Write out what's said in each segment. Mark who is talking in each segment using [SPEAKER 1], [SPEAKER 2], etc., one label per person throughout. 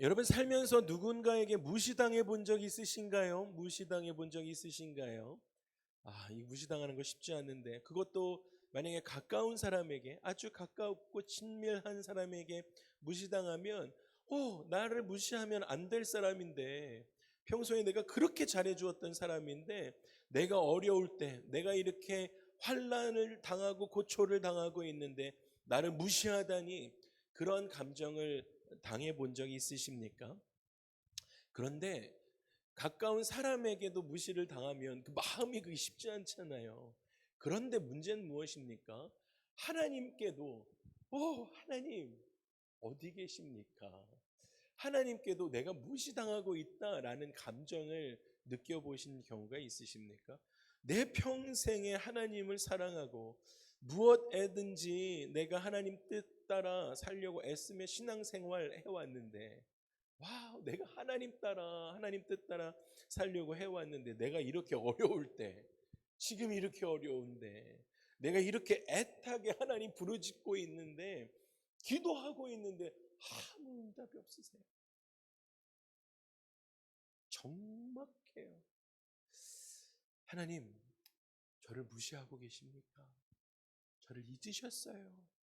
[SPEAKER 1] 여러분 살면서 누군가에게 무시당해 본 적 있으신가요? 무시당해 본 적 있으신가요? 아, 이 무시당하는 거 쉽지 않는데 그것도 만약에 가까운 사람에게 아주 가깝고 친밀한 사람에게 무시당하면 어, 나를 무시하면 안 될 사람인데 평소에 내가 그렇게 잘해 주었던 사람인데 내가 어려울 때 내가 이렇게 환란을 당하고 고초를 당하고 있는데 나를 무시하다니 그런 감정을 당해 본 적이 있으십니까? 그런데 가까운 사람에게도 무시를 당하면 그 마음이 그게 쉽지 않잖아요. 그런데 문제는 무엇입니까? 하나님께도 어, 하나님 어디 계십니까? 하나님께도 내가 무시당하고 있다라는 감정을 느껴보신 경우가 있으십니까? 내 평생에 하나님을 사랑하고 무엇에든지 내가 하나님 뜻 따라 살려고 애쓰며 신앙생활 해왔는데 와 내가 하나님 따라 하나님 뜻 따라 살려고 해왔는데 내가 이렇게 어려울 때 지금 이렇게 어려운데 내가 이렇게 애타게 하나님 부르짖고 있는데 기도하고 있는데 아무 응답이 없으세요. 적막해요. 하나님, 저를 무시하고 계십니까? 저를 잊으셨어요.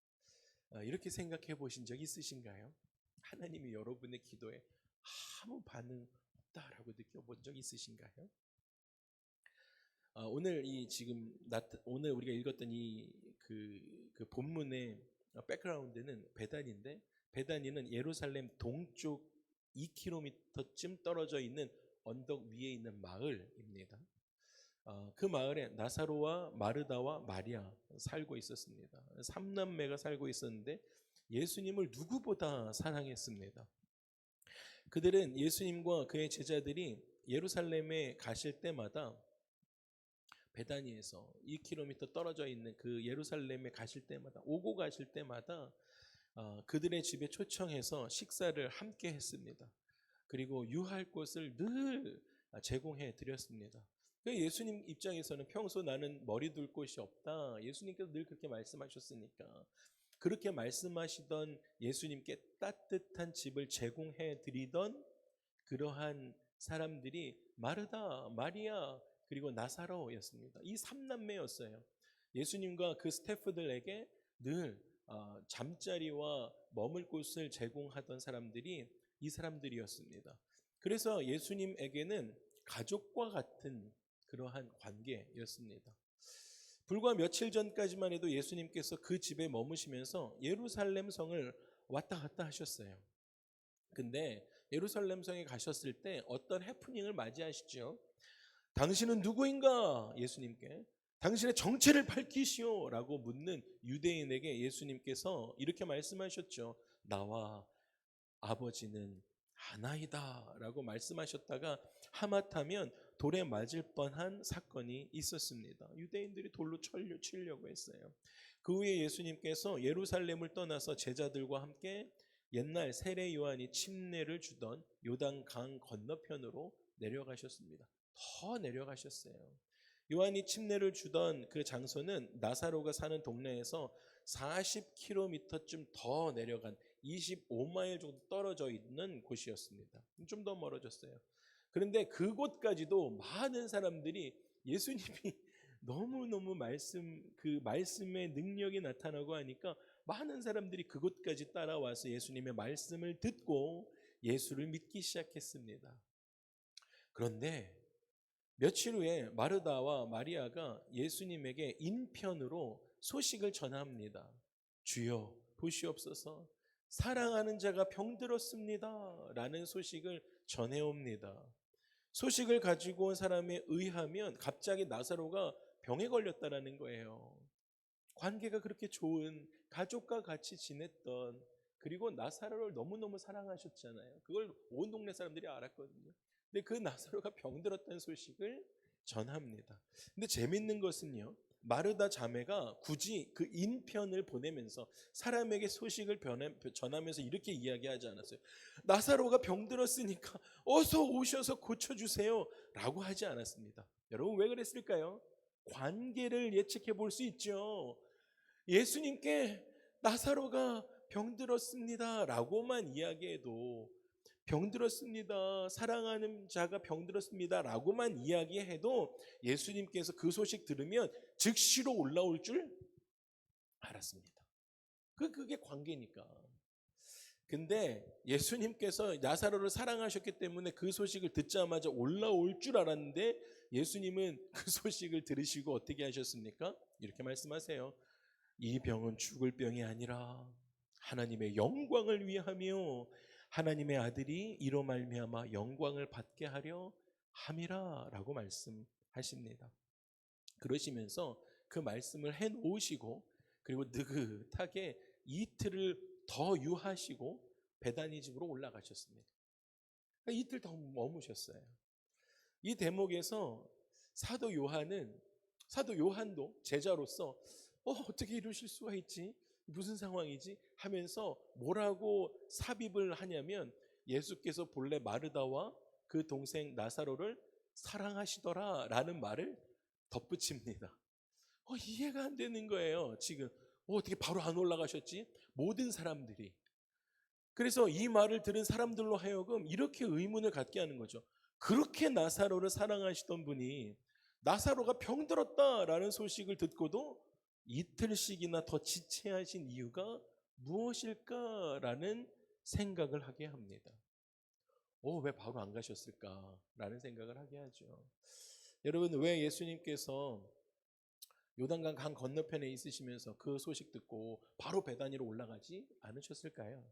[SPEAKER 1] 아, 이렇게 생각해 보신 적 있으신가요? 하나님이 여러분의 기도에 아무 반응 없다라고 느껴본 적 있으신가요? 아, 오늘 이 지금 오늘 우리가 읽었던 이그 그 본문의 백그라운드는 베단인데 베단이는 예루살렘 동쪽 2km쯤 떨어져 있는 언덕 위에 있는 마을입니다. 어, 그 마을에 나사로와 마르다와 마리아 살고 있었습니다. 삼남매가 살고 있었는데 예수님을 누구보다 사랑했습니다. 그들은 예수님과 그의 제자들이 예루살렘에 가실 때마다 베다니에서 2km 떨어져 있는 그 예루살렘에 가실 때마다 오고 가실 때마다 어, 그들의 집에 초청해서 식사를 함께 했습니다. 그리고 유할 곳을 늘 제공해 드렸습니다. 그 예수님 입장에서는 평소 나는 머리 둘 곳이 없다. 예수님께서 늘 그렇게 말씀하셨으니까 그렇게 말씀하시던 예수님께 따뜻한 집을 제공해 드리던 그러한 사람들이 마르다, 마리아 그리고 나사로였습니다. 이 삼남매였어요. 예수님과 그 스태프들에게 늘 어, 잠자리와 머물 곳을 제공하던 사람들이 이 사람들이었습니다. 그래서 예수님에게는 가족과 같은 그러한 관계였습니다. 불과 며칠 전까지만 해도 예수님께서 그 집에 머무시면서 예루살렘 성을 왔다 갔다 하셨어요. 근데 예루살렘 성에 가셨을 때 어떤 해프닝을 맞이하시죠? 당신은 누구인가? 예수님께. 당신의 정체를 밝히시오 라고 묻는 유대인에게 예수님께서 이렇게 말씀하셨죠. 나와 아버지는 하나이다 라고 말씀하셨다가 하마터면 돌에 맞을 뻔한 사건이 있었습니다. 유대인들이 돌로 치려고 했어요. 그 후에 예수님께서 예루살렘을 떠나서 제자들과 함께 옛날 세례 요한이 침례를 주던 요단 강 건너편으로 내려가셨습니다. 더 내려가셨어요. 요한이 침례를 주던 그 장소는 나사로가 사는 동네에서 40km쯤 더 내려간 25마일 정도 떨어져 있는 곳이었습니다. 좀 더 멀어졌어요. 그런데 그곳까지도 많은 사람들이 예수님이 너무너무 말씀, 그 말씀의 능력이 나타나고 하니까 많은 사람들이 그곳까지 따라와서 예수님의 말씀을 듣고 예수를 믿기 시작했습니다. 그런데 며칠 후에 마르다와 마리아가 예수님에게 인편으로 소식을 전합니다. 주여 보시옵소서 사랑하는 자가 병들었습니다. 라는 소식을 전해옵니다. 소식을 가지고 온 사람에 의하면 갑자기 나사로가 병에 걸렸다라는 거예요. 관계가 그렇게 좋은 가족과 같이 지냈던 그리고 나사로를 너무너무 사랑하셨잖아요. 그걸 온 동네 사람들이 알았거든요. 근데 그 나사로가 병들었다는 소식을 전합니다. 근데 재밌는 것은요. 마르다 자매가 굳이 그 인편을 보내면서 사람에게 소식을 전하면서 이렇게 이야기하지 않았어요. 나사로가 병들었으니까 어서 오셔서 고쳐주세요. 라고 하지 않았습니다. 여러분 왜 그랬을까요? 관계를 예측해 볼 수 있죠. 예수님께 나사로가 병들었습니다. 라고만 이야기해도 병들었습니다. 사랑하는 자가 병들었습니다. 라고만 이야기해도 예수님께서 그 소식 들으면 즉시로 올라올 줄 알았습니다. 그, 그게 관계니까. 근데 예수님께서 나사로를 사랑하셨기 때문에 그 소식을 듣자마자 올라올 줄 알았는데 예수님은 그 소식을 들으시고 어떻게 하셨습니까? 이렇게 말씀하세요. 이 병은 죽을 병이 아니라 하나님의 영광을 위하며 하나님의 아들이 이로 말미암아 영광을 받게 하려 함이라라고 말씀하십니다. 그러시면서 그 말씀을 해 놓으시고 그리고 느긋하게 이틀을 더 유하시고 베다니 집으로 올라가셨습니다. 그러니까 이틀 더 머무셨어요. 이 대목에서 사도 요한은 사도 요한도 제자로서 어, 어떻게 이러실 수가 있지? 무슨 상황이지? 하면서 뭐라고 삽입을 하냐면 예수께서 본래 마르다와 그 동생 나사로를 사랑하시더라 라는 말을 덧붙입니다. 어, 이해가 안 되는 거예요. 지금 어, 어떻게 바로 안 올라가셨지? 모든 사람들이 그래서 이 말을 들은 사람들로 하여금 이렇게 의문을 갖게 하는 거죠. 그렇게 나사로를 사랑하시던 분이 나사로가 병들었다라는 소식을 듣고도 이틀씩이나 더 지체하신 이유가 무엇일까라는 생각을 하게 합니다. 오, 왜 바로 안 가셨을까라는 생각을 하게 하죠. 여러분, 왜 예수님께서 요단강 강 건너편에 있으시면서 그 소식 듣고 바로 배단위로 올라가지 않으셨을까요?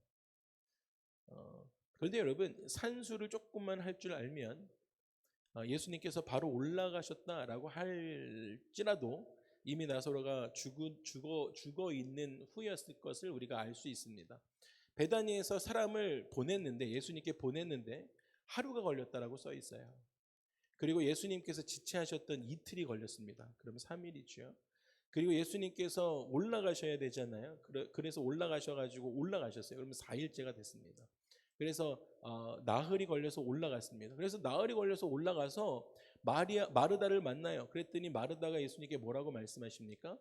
[SPEAKER 1] 어, 그런데 여러분, 산수를 조금만 할 줄 알면 어, 예수님께서 바로 올라가셨다라고 할지라도 이미 나사로가 죽어, 죽어, 죽어 있는 후였을 것을 우리가 알 수 있습니다. 베다니에서 사람을 보냈는데 예수님께 보냈는데 하루가 걸렸다라고 써 있어요. 그리고 예수님께서 지체하셨던 이틀이 걸렸습니다. 그럼 3일이죠. 그리고 예수님께서 올라가셔야 되잖아요. 그래서 올라가셔 가지고 올라가셨어요. 그러면 4일째가 됐습니다. 그래서 어, 나흘이 걸려서 올라갔습니다. 그래서 나흘이 걸려서 올라가서 마리아 마르다를 만나요. 그랬더니 마르다가 예수님께 뭐라고 말씀하십니까?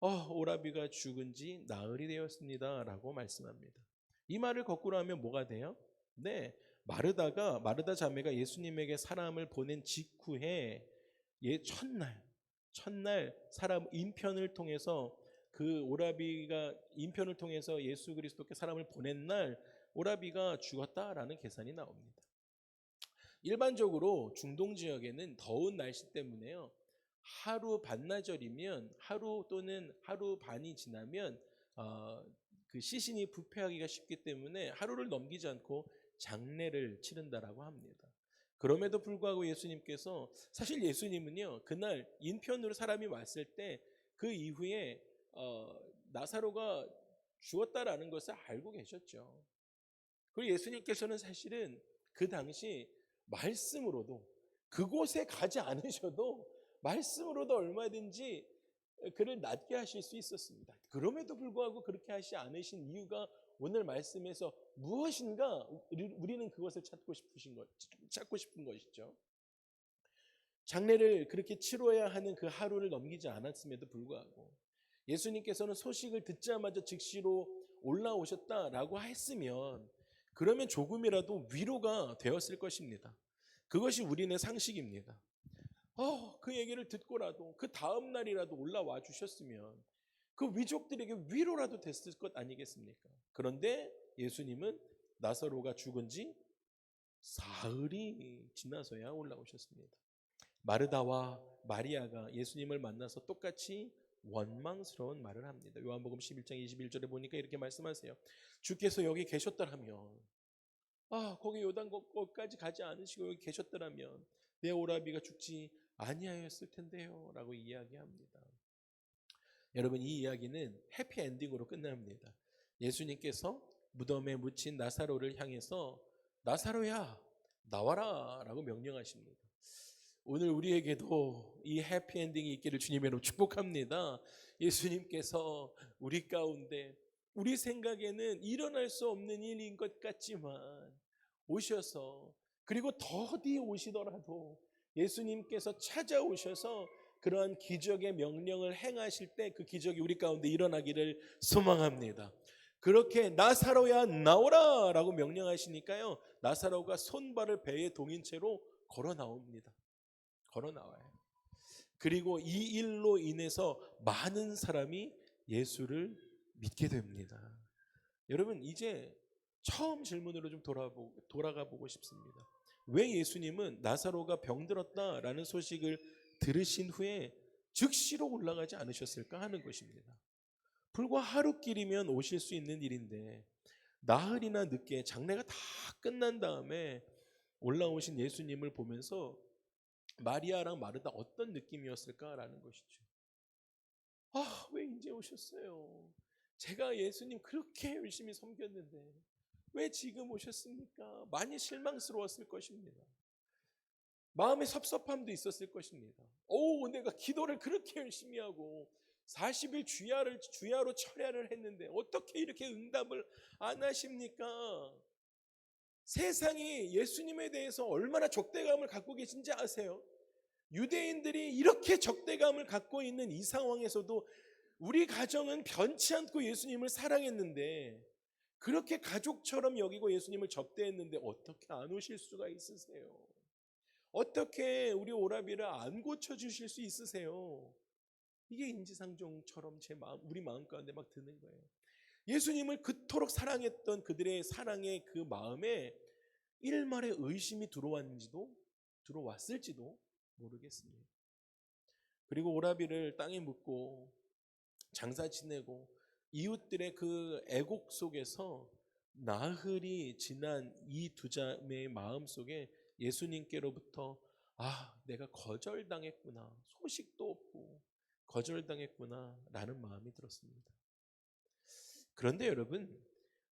[SPEAKER 1] 어, 오라비가 죽은 지 나흘이 되었습니다라고 말씀합니다. 이 말을 거꾸로 하면 뭐가 돼요? 네. 마르다가 마르다 자매가 예수님에게 사람을 보낸 직후에 예 첫날 첫날 사람 인편을 통해서 그 오라비가 인편을 통해서 예수 그리스도께 사람을 보낸 날 오라비가 죽었다라는 계산이 나옵니다. 일반적으로 중동 지역에는 더운 날씨 때문에요. 하루 반나절이면 하루 또는 하루 반이 지나면 어, 그 시신이 부패하기가 쉽기 때문에 하루를 넘기지 않고 장례를 치른다라고 합니다. 그럼에도 불구하고 예수님께서 사실 예수님은요 그날 인편으로 사람이 왔을 때 그 이후에 어, 나사로가 죽었다라는 것을 알고 계셨죠. 그리고 예수님께서는 사실은 그 당시 말씀으로도 그곳에 가지 않으셔도 말씀으로도 얼마든지 그를 낫게 하실 수 있었습니다. 그럼에도 불구하고 그렇게 하시 않으신 이유가 오늘 말씀에서 무엇인가 우리는 그것을 찾고 싶으신 것, 찾고 싶은 것이죠. 장례를 그렇게 치러야 하는 그 하루를 넘기지 않았음에도 불구하고 예수님께서는 소식을 듣자마자 즉시로 올라오셨다라고 했으면 그러면 조금이라도 위로가 되었을 것입니다. 그것이 우리네 상식입니다. 어, 그 얘기를 듣고라도 그 다음 날이라도 올라와 주셨으면 그 위족들에게 위로라도 됐을 것 아니겠습니까? 그런데 예수님은 나사로가 죽은 지 사흘이 지나서야 올라오셨습니다. 마르다와 마리아가 예수님을 만나서 똑같이 원망스러운 말을 합니다. 요한복음 11장 21절에 보니까 이렇게 말씀하세요. 주께서 여기 계셨더라면 아, 거기 요단 거까지 가지 않으시고 여기 계셨더라면 내 오라비가 죽지 아니하였을 텐데요 라고 이야기합니다. 여러분 이 이야기는 해피 엔딩으로 끝납니다. 예수님께서 무덤에 묻힌 나사로를 향해서 나사로야 나와라 라고 명령하십니다. 오늘 우리에게도 이 해피 엔딩이 있기를 주님으로 축복합니다. 예수님께서 우리 가운데 우리 생각에는 일어날 수 없는 일인 것 같지만 오셔서 그리고 더디 오시더라도 예수님께서 찾아오셔서 그러한 기적의 명령을 행하실 때 그 기적이 우리 가운데 일어나기를 소망합니다. 그렇게 나사로야 나오라 라고 명령하시니까요. 나사로가 손발을 배에 동인 채로 걸어 나옵니다. 걸어 나와요. 그리고 이 일로 인해서 많은 사람이 예수를 믿게 됩니다. 여러분 이제 처음 질문으로 좀 돌아보, 돌아가 보고 싶습니다. 왜 예수님은 나사로가 병들었다라는 소식을 들으신 후에 즉시로 올라가지 않으셨을까 하는 것입니다. 불과 하루길이면 오실 수 있는 일인데 나흘이나 늦게 장례가 다 끝난 다음에 올라오신 예수님을 보면서 마리아랑 마르다 어떤 느낌이었을까라는 것이죠. 아, 왜 이제 오셨어요? 제가 예수님 그렇게 열심히 섬겼는데 왜 지금 오셨습니까? 많이 실망스러웠을 것입니다. 마음의 섭섭함도 있었을 것입니다. 오, 내가 기도를 그렇게 열심히 하고 40일 주야를 주야로 철야를 했는데 어떻게 이렇게 응답을 안 하십니까? 세상이 예수님에 대해서 얼마나 적대감을 갖고 계신지 아세요? 유대인들이 이렇게 적대감을 갖고 있는 이 상황에서도 우리 가정은 변치 않고 예수님을 사랑했는데 그렇게 가족처럼 여기고 예수님을 접대했는데 어떻게 안 오실 수가 있으세요? 어떻게 우리 오라비를 안 고쳐 주실 수 있으세요? 이게 인지상정처럼 제 마음, 우리 마음 가운데 막 드는 거예요. 예수님을 그토록 사랑했던 그들의 사랑의 그 마음에 일말의 의심이 들어왔는지도 들어왔을지도 모르겠습니다. 그리고 오라비를 땅에 묻고 장사 지내고 이웃들의 그 애곡 속에서 나흘이 지난 이 두 자매의 마음 속에 예수님께로부터 아, 내가 거절당했구나. 소식도 없고 거절당했구나 라는 마음이 들었습니다. 그런데 여러분,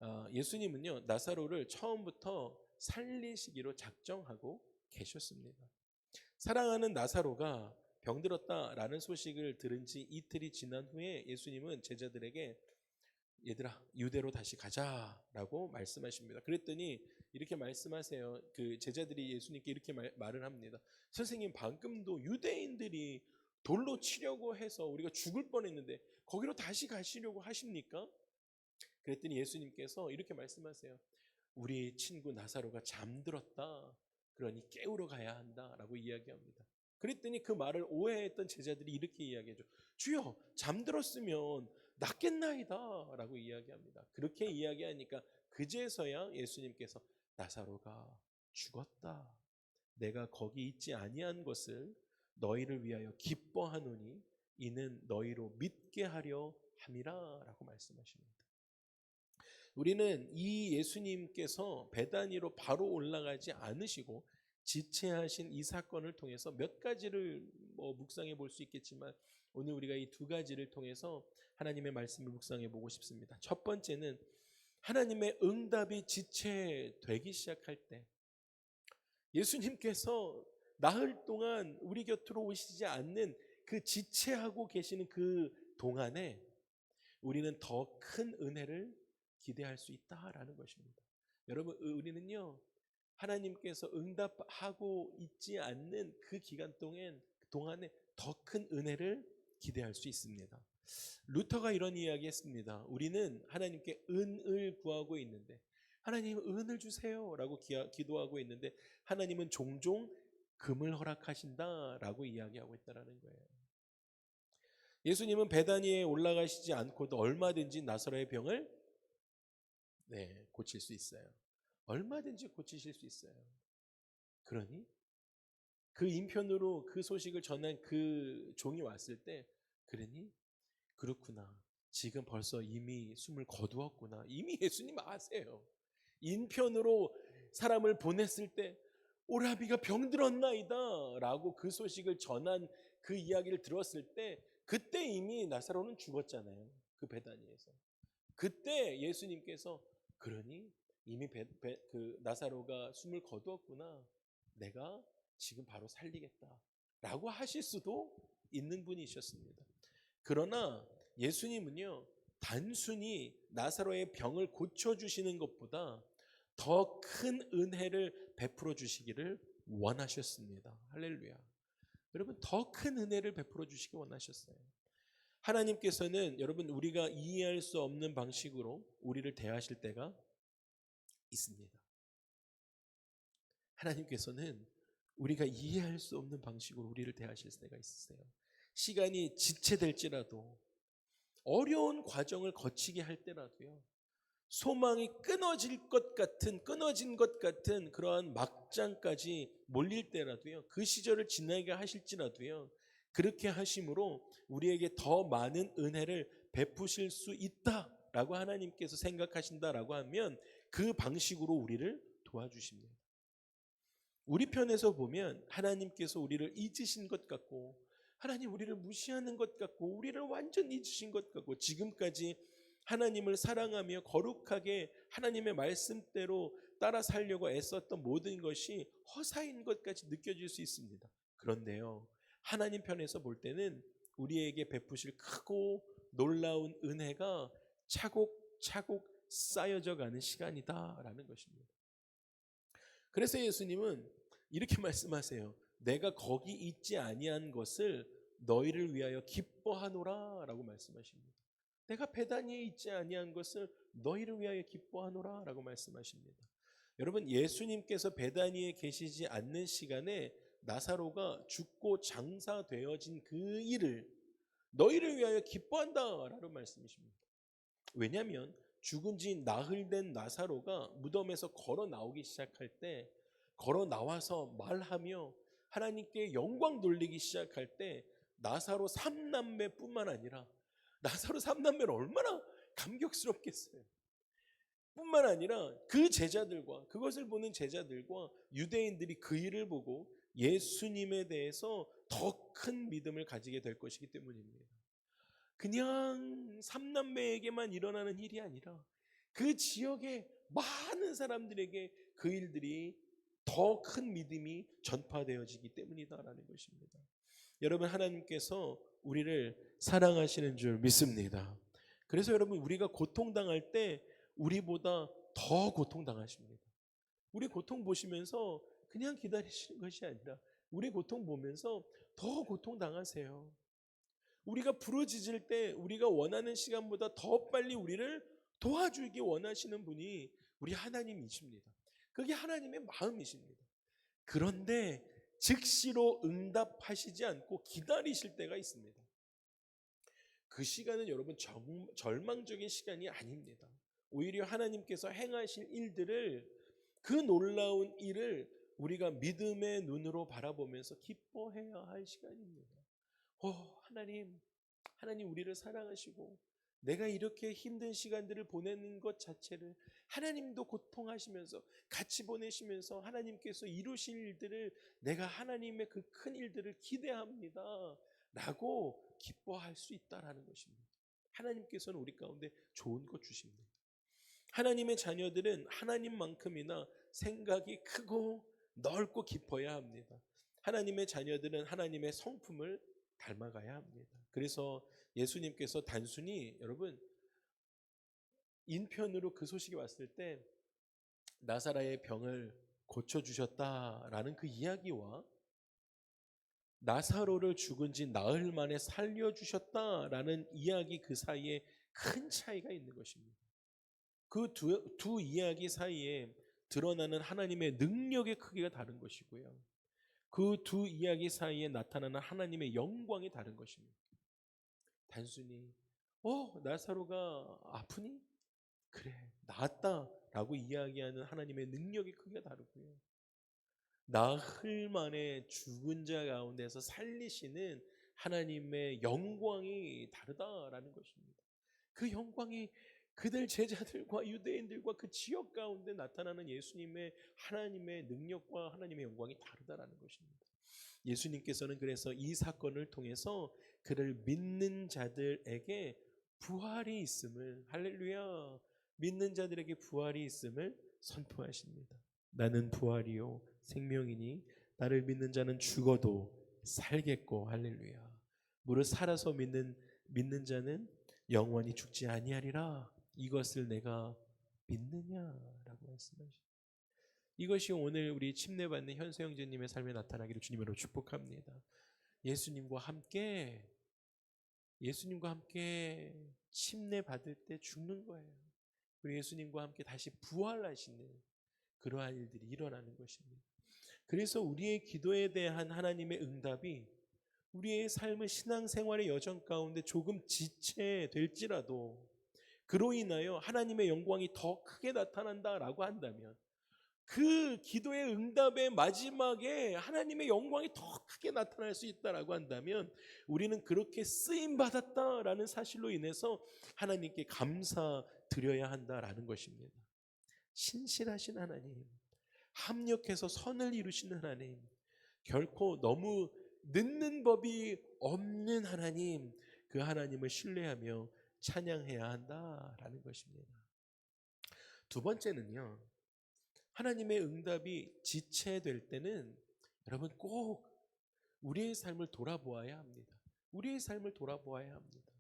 [SPEAKER 1] 아, 예수님은요 나사로를 처음부터 살리시기로 작정하고 계셨습니다. 사랑하는 나사로가 병들었다라는 소식을 들은 지 이틀이 지난 후에 예수님은 제자들에게 얘들아 유대로 다시 가자라고 말씀하십니다. 그랬더니 이렇게 말씀하세요. 그 제자들이 예수님께 이렇게 말, 말을 합니다. 선생님 방금도 유대인들이 돌로 치려고 해서 우리가 죽을 뻔했는데 거기로 다시 가시려고 하십니까? 그랬더니 예수님께서 이렇게 말씀하세요. 우리 친구 나사로가 잠들었다. 그러니 깨우러 가야 한다 라고 이야기합니다. 그랬더니 그 말을 오해했던 제자들이 이렇게 이야기하죠. 주여 잠들었으면 낫겠나이다 라고 이야기합니다. 그렇게 이야기하니까 그제서야 예수님께서 나사로가 죽었다. 내가 거기 있지 아니한 것을 너희를 위하여 기뻐하노니 이는 너희로 믿게 하려 함이라라고 말씀하십니다. 우리는 이 예수님께서 베다니로 바로 올라가지 않으시고 지체하신 이 사건을 통해서 몇 가지를 뭐 묵상해 볼 수 있겠지만 오늘 우리가 이 두 가지를 통해서 하나님의 말씀을 묵상해 보고 싶습니다. 첫 번째는 하나님의 응답이 지체되기 시작할 때 예수님께서 나흘 동안 우리 곁으로 오시지 않는 그 지체하고 계시는 그 동안에 우리는 더 큰 은혜를 기대할 수 있다라는 것입니다. 여러분 우리는요 하나님께서 응답하고 있지 않는 그 기간 동안 동안에 더 큰 은혜를 기대할 수 있습니다. 루터가 이런 이야기했습니다. 우리는 하나님께 은을 구하고 있는데 하나님 은을 주세요라고 기도하고 있는데 하나님은 종종 금을 허락하신다라고 이야기하고 있다라는 거예요. 예수님은 베다니에 올라가시지 않고도 얼마든지 나사로의 병을 네, 고칠 수 있어요. 얼마든지 고치실 수 있어요. 그러니 그 인편으로 그 소식을 전한 그 종이 왔을 때 그러니 그렇구나. 지금 벌써 이미 숨을 거두었구나. 이미 예수님 아세요. 인편으로 사람을 보냈을 때 오라비가 병들었나이다 라고 그 소식을 전한 그 이야기를 들었을 때 그때 이미 나사로는 죽었잖아요. 그 배단위에서. 그때 예수님께서 그러니 이미 배, 배, 그 나사로가 숨을 거두었구나. 내가 지금 바로 살리겠다. 라고 하실 수도 있는 분이셨습니다. 그러나 예수님은요, 단순히 나사로의 병을 고쳐주시는 것보다 더 큰 은혜를 베풀어 주시기를 원하셨습니다. 할렐루야. 여러분, 더 큰 은혜를 베풀어 주시기 원하셨어요. 하나님께서는 여러분 우리가 이해할 수 없는 방식으로 우리를 대하실 때가 있습니다. 하나님께서는 우리가 이해할 수 없는 방식으로 우리를 대하실 때가 있으세요. 시간이 지체될지라도 어려운 과정을 거치게 할 때라도요. 소망이 끊어질 것 같은 끊어진 것 같은 그러한 막장까지 몰릴 때라도요. 그 시절을 지나게 하실지라도요. 그렇게 하심으로 우리에게 더 많은 은혜를 베푸실 수 있다라고 하나님께서 생각하신다라고 하면 그 방식으로 우리를 도와주십니다. 우리 편에서 보면 하나님께서 우리를 잊으신 것 같고 하나님 우리를 무시하는 것 같고 우리를 완전 잊으신 것 같고 지금까지 하나님을 사랑하며 거룩하게 하나님의 말씀대로 따라 살려고 애썼던 모든 것이 허사인 것까지 느껴질 수 있습니다. 그런데요. 하나님 편에서 볼 때는 우리에게 베푸실 크고 놀라운 은혜가 차곡차곡 쌓여져 가는 시간이다라는 것입니다. 그래서 예수님은 이렇게 말씀하세요. 내가 거기 있지 아니한 것을 너희를 위하여 기뻐하노라라고 말씀하십니다. 내가 베다니에 있지 아니한 것을 너희를 위하여 기뻐하노라라고 말씀하십니다. 여러분 예수님께서 베다니에 계시지 않는 시간에 나사로가 죽고 장사되어진 그 일을 너희를 위하여 기뻐한다 라는 말씀이십니다. 왜냐하면 죽은 지 나흘 된 나사로가 무덤에서 걸어 나오기 시작할 때 걸어 나와서 말하며 하나님께 영광 돌리기 시작할 때 나사로 삼남매뿐만 아니라 나사로 삼남매는 얼마나 감격스럽겠어요. 뿐만 아니라 그 제자들과 그것을 보는 제자들과 유대인들이 그 일을 보고 예수님에 대해서 더 큰 믿음을 가지게 될 것이기 때문입니다. 그냥 삼남매에게만 일어나는 일이 아니라 그 지역의 많은 사람들에게 그 일들이 더 큰 믿음이 전파되어지기 때문이다라는 것입니다. 여러분 하나님께서 우리를 사랑하시는 줄 믿습니다. 그래서 여러분 우리가 고통당할 때 우리보다 더 고통당하십니다. 우리 고통 보시면서 그냥 기다리시는 것이 아니라 우리 고통 보면서 더 고통 당하세요. 우리가 부러지질 때 우리가 원하는 시간보다 더 빨리 우리를 도와주기 원하시는 분이 우리 하나님이십니다. 그게 하나님의 마음이십니다. 그런데 즉시로 응답하시지 않고 기다리실 때가 있습니다. 그 시간은 여러분 정, 절망적인 시간이 아닙니다. 오히려 하나님께서 행하실 일들을 그 놀라운 일을 우리가 믿음의 눈으로 바라보면서 기뻐해야 할 시간입니다. 오, 하나님, 하나님 우리를 사랑하시고 내가 이렇게 힘든 시간들을 보내는 것 자체를 하나님도 고통하시면서 같이 보내시면서 하나님께서 이루실 일들을 내가 하나님의 그 큰 일들을 기대합니다. 라고 기뻐할 수 있다라는 것입니다. 하나님께서는 우리 가운데 좋은 것 주십니다. 하나님의 자녀들은 하나님만큼이나 생각이 크고 넓고 깊어야 합니다. 하나님의 자녀들은 하나님의 성품을 닮아가야 합니다. 그래서 예수님께서 단순히 여러분 인편으로 그 소식이 왔을 때 나사라의 병을 고쳐 주셨다라는 그 이야기와 나사로를 죽은 지 나흘 만에 살려 주셨다라는 이야기 그 사이에 큰 차이가 있는 것입니다. 그 두 두 이야기 사이에 드러나는 하나님의 능력의 크기가 다른 것이고요. 그 두 이야기 사이에 나타나는 하나님의 영광이 다른 것입니다. 단순히 어 나사로가 아프니 그래 나았다라고 이야기하는 하나님의 능력의 크기가 다르고요. 나흘 만에 죽은 자 가운데서 살리시는 하나님의 영광이 다르다라는 것입니다. 그 영광이 그들 제자들과 유대인들과 그 지역 가운데 나타나는 예수님의 하나님의 능력과 하나님의 영광이 다르다라는 것입니다. 예수님께서는 그래서 이 사건을 통해서 그를 믿는 자들에게 부활이 있음을 할렐루야 믿는 자들에게 부활이 있음을 선포하십니다. 나는 부활이요 생명이니 나를 믿는 자는 죽어도 살겠고 할렐루야. 무릇 살아서 믿는 믿는 자는 영원히 죽지 아니하리라. 이것을 내가 믿느냐라고 말씀하십니다. 이것이 오늘 우리 침례받는 현수 형제님의 삶에 나타나기를 주님으로 축복합니다. 예수님과 함께 예수님과 함께 침례 받을 때 죽는 거예요. 그리고 예수님과 함께 다시 부활하시는 그러한 일들이 일어나는 것입니다. 그래서 우리의 기도에 대한 하나님의 응답이 우리의 삶의 신앙생활의 여정 가운데 조금 지체될지라도 그로 인하여 하나님의 영광이 더 크게 나타난다라고 한다면 그 기도의 응답의 마지막에 하나님의 영광이 더 크게 나타날 수 있다라고 한다면 우리는 그렇게 쓰임 받았다라는 사실로 인해서 하나님께 감사드려야 한다라는 것입니다. 신실하신 하나님, 합력해서 선을 이루시는 하나님, 결코 너무 늦는 법이 없는 하나님, 그 하나님을 신뢰하며 찬양해야 한다라는 것입니다. 두 번째는요. 하나님의 응답이 지체될 때는 여러분 꼭 우리의 삶을 돌아보아야 합니다. 우리의 삶을 돌아보아야 합니다.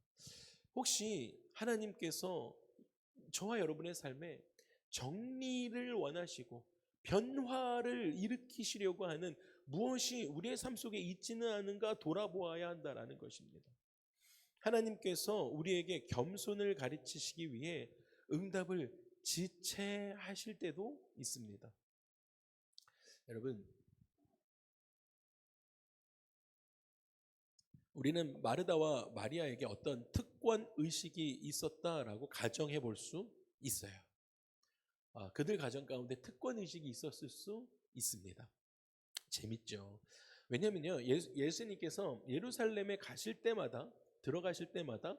[SPEAKER 1] 혹시 하나님께서 저와 여러분의 삶에 정리를 원하시고 변화를 일으키시려고 하는 무엇이 우리의 삶 속에 있지는 않은가 돌아보아야 한다라는 것입니다. 하나님께서 우리에게 겸손을 가르치시기 위해 응답을 지체하실 때도 있습니다. 여러분, 우리는 마르다와 마리아에게 어떤 특권 의식이 있었다라고 가정해 볼 수 있어요. 아, 그들 가정 가운데 특권 의식이 있었을 수 있습니다. 재밌죠. 왜냐면요, 예수, 님께서 예루살렘에 가실 때마다 들어가실 때마다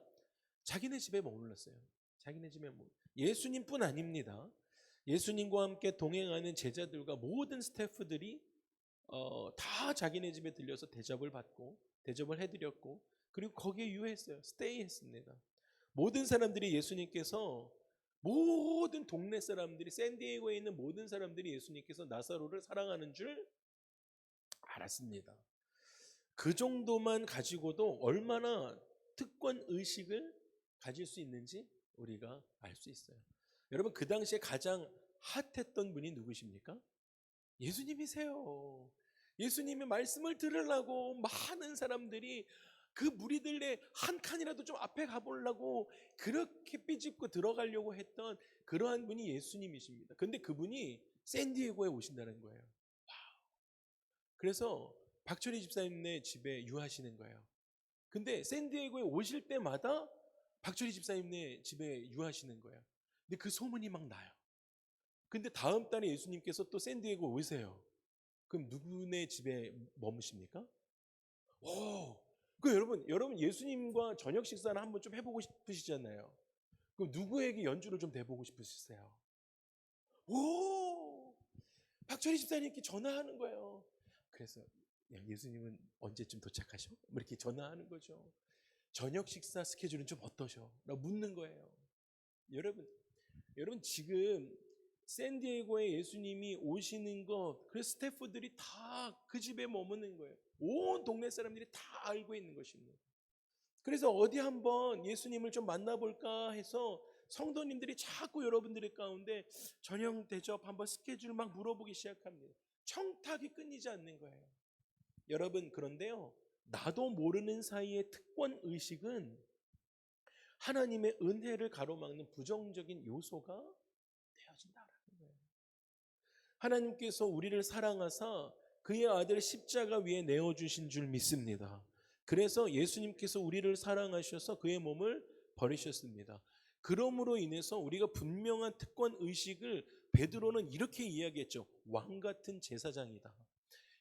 [SPEAKER 1] 자기네 집에 머물렀어요. 자기네 집에 뭐 예수님뿐 아닙니다. 예수님과 함께 동행하는 제자들과 모든 스태프들이 어, 다 자기네 집에 들려서 대접을 받고 대접을 해드렸고 그리고 거기에 유했어요. 스테이했습니다. 모든 사람들이 예수님께서 모든 동네 사람들이 샌디에고에 있는 모든 사람들이 예수님께서 나사로를 사랑하는 줄 알았습니다. 그 정도만 가지고도 얼마나 특권 의식을 가질 수 있는지 우리가 알 수 있어요. 여러분 그 당시에 가장 핫했던 분이 누구십니까? 예수님이세요. 예수님의 말씀을 들으려고 많은 사람들이 그 무리들의 한 칸이라도 좀 앞에 가보려고 그렇게 삐집고 들어가려고 했던 그러한 분이 예수님이십니다. 근데 그분이 샌디에고에 오신다는 거예요. 그래서 박철희 집사님네 집에 유하시는 거예요. 근데 샌디에고에 오실 때마다 박철희 집사님네 집에 유하시는 거예요. 근데 그 소문이 막 나요. 근데 다음 달에 예수님께서 또 샌디에고 오세요. 그럼 누구네 집에 머무십니까? 오, 그 여러분, 여러분 예수님과 저녁 식사를 한번 좀 해보고 싶으시잖아요. 그럼 누구에게 연주를 좀 대보고 싶으시세요? 오, 박철희 집사님께 전화하는 거예요. 그래서 예수님은 언제쯤 도착하셔? 뭐 이렇게 전화하는 거죠. 저녁 식사 스케줄은 좀 어떠셔? 라고 묻는 거예요. 여러분, 여러분 지금 샌디에고에 예수님이 오시는 것, 그 스태프들이 다 그 집에 머무는 거예요. 온 동네 사람들이 다 알고 있는 것입니다. 그래서 어디 한번 예수님을 좀 만나볼까 해서 성도님들이 자꾸 여러분들의 가운데 저녁 대접 한번 스케줄 막 물어보기 시작합니다. 청탁이 끊이지 않는 거예요. 여러분, 그런데요. 나도 모르는 사이에 특권 의식은 하나님의 은혜를 가로막는 부정적인 요소가 되어진다라는 거예요. 하나님께서 우리를 사랑하사 그의 아들 십자가 위에 내어 주신 줄 믿습니다. 그래서 예수님께서 우리를 사랑하셔서 그의 몸을 버리셨습니다. 그러므로 인해서 우리가 분명한 특권 의식을 베드로는 이렇게 이야기했죠. 왕 같은 제사장이다.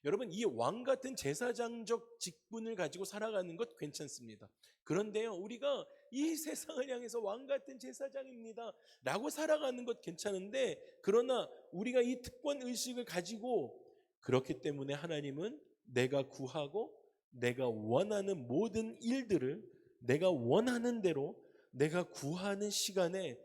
[SPEAKER 1] 여러분 이 왕 같은 제사장적 직분을 가지고 살아가는 것 괜찮습니다. 그런데요 우리가 이 세상을 향해서 왕 같은 제사장입니다. 라고 살아가는 것 괜찮은데 그러나 우리가 이 특권 의식을 가지고 그렇기 때문에 하나님은 내가 구하고 내가 원하는 모든 일들을 내가 원하는 대로 내가 구하는 시간에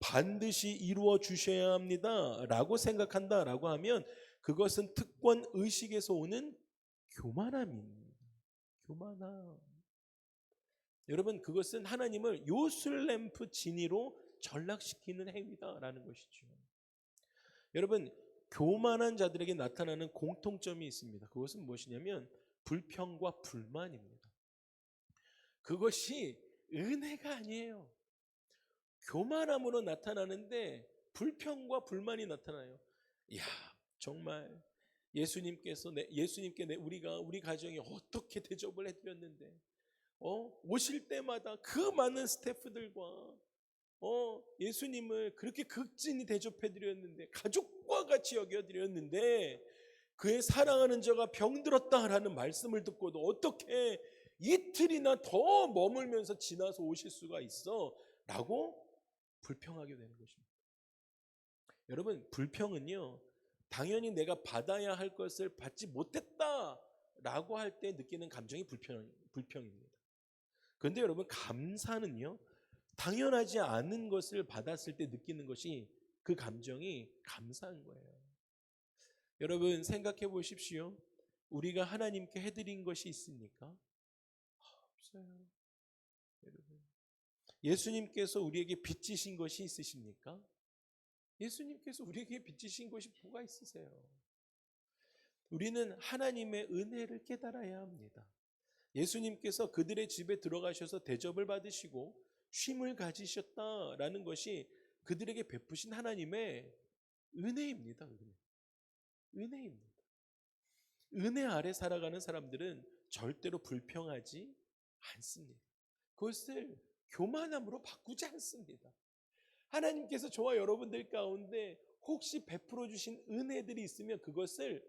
[SPEAKER 1] 반드시 이루어 주셔야 합니다. 라고 생각한다 라고 하면 그것은 특권 의식에서 오는 교만함입니다. 교만함. 여러분 그것은 하나님을 요술램프 진이로 전락시키는 행위다라는 것이죠. 여러분 교만한 자들에게 나타나는 공통점이 있습니다. 그것은 무엇이냐면 불평과 불만입니다. 그것이 은혜가 아니에요. 교만함으로 나타나는데 불평과 불만이 나타나요. 이야, 정말 예수님께서 내, 예수님께 내, 우리가 우리 가정에 어떻게 대접을 해드렸는데, 어 오실 때마다 그 많은 스태프들과 어 예수님을 그렇게 극진히 대접해드렸는데 가족과 같이 여겨드렸는데 그의 사랑하는 자가 병들었다라는 말씀을 듣고도 어떻게 이틀이나 더 머물면서 지나서 오실 수가 있어? 라고 불평하게 되는 것입니다. 여러분, 불평은요, 당연히 내가 받아야 할 것을 받지 못했다라고 할 때 느끼는 감정이 불평, 불평입니다. 그런데 여러분, 감사는요, 당연하지 않은 것을 받았을 때 느끼는 것이 그 감정이 감사한 거예요. 여러분, 생각해 보십시오. 우리가 하나님께 해드린 것이 있습니까? 없어요. 여러분. 예수님께서 우리에게 빚지신 것이 있으십니까? 예수님께서 우리에게 빚지신 것이 뭐가 있으세요? 우리는 하나님의 은혜를 깨달아야 합니다. 예수님께서 그들의 집에 들어가셔서 대접을 받으시고 쉼을 가지셨다라는 것이 그들에게 베푸신 하나님의 은혜입니다. 은혜. 은혜입니다. 은혜 아래 살아가는 사람들은 절대로 불평하지 않습니다. 그것을 교만함으로 바꾸지 않습니다. 하나님께서 저와 여러분들 가운데 혹시 베풀어 주신 은혜들이 있으면 그것을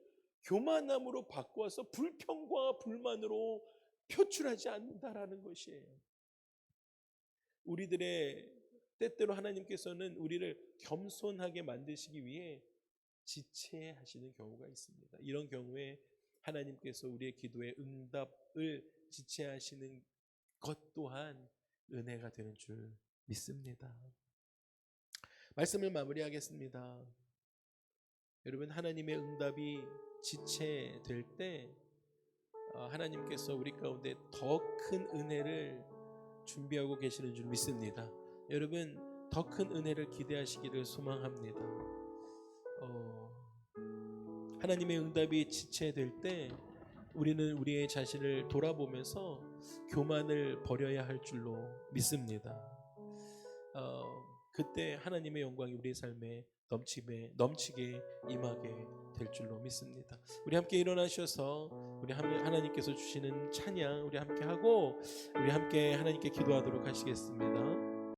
[SPEAKER 1] 교만함으로 바꾸어서 불평과 불만으로 표출하지 않는다라는 것이에요. 우리들의 때때로 하나님께서는 우리를 겸손하게 만드시기 위해 지체하시는 경우가 있습니다. 이런 경우에 하나님께서 우리의 기도의 응답을 지체하시는 것 또한 은혜가 되는 줄 믿습니다. 말씀을 마무리하겠습니다. 여러분 하나님의 응답이 지체될 때 어, 하나님께서 우리 가운데 더 큰 은혜를 준비하고 계시는 줄 믿습니다. 여러분 더 큰 은혜를 기대하시기를 소망합니다. 어, 하나님의 응답이 지체될 때 우리는 우리의 자신을 돌아보면서 교만을 버려야 할 줄로 믿습니다. 어, 그때 하나님의 영광이 우리의 삶에 넘치게 넘치게 임하게 될 줄로 믿습니다. 우리 함께 일어나셔서 우리 하나님께서 주시는 찬양 우리 함께 하고 우리 함께 하나님께 기도하도록 하시겠습니다.